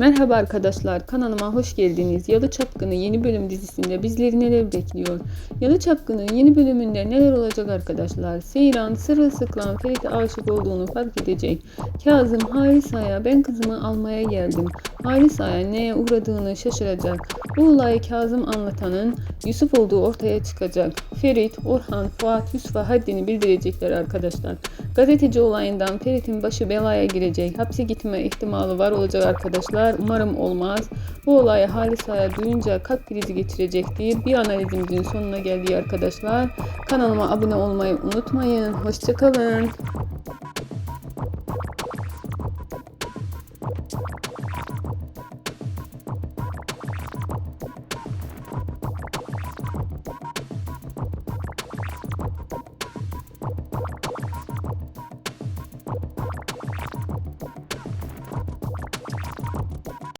Merhaba arkadaşlar, kanalıma hoş geldiniz. Yalı Çapkını yeni bölüm dizisinde bizleri neler bekliyor? Yalı Çapkını yeni bölümünde neler olacak arkadaşlar? Seyran sırılsıklam Ferit'e aşık olduğunu fark edecek. Kazım Halis Ağa'ya ben kızımı almaya geldim. Halis Ağa'ya neye uğradığını şaşıracak. Bu olayı Kazım anlatanın Yusuf olduğu ortaya çıkacak. Ferit, Orhan, Fuat, Yusuf'a haddini bildirecekler arkadaşlar. Gazeteci olayından Ferit'in başı belaya girecek. Hapse gitme ihtimali var olacak arkadaşlar. Umarım olmaz. Bu olayı Halis Ağa'ya duyunca kalp krizi geçirecektir. Bir analizimizin sonuna geldik arkadaşlar. Kanalıma abone olmayı unutmayın. Hoşçakalın.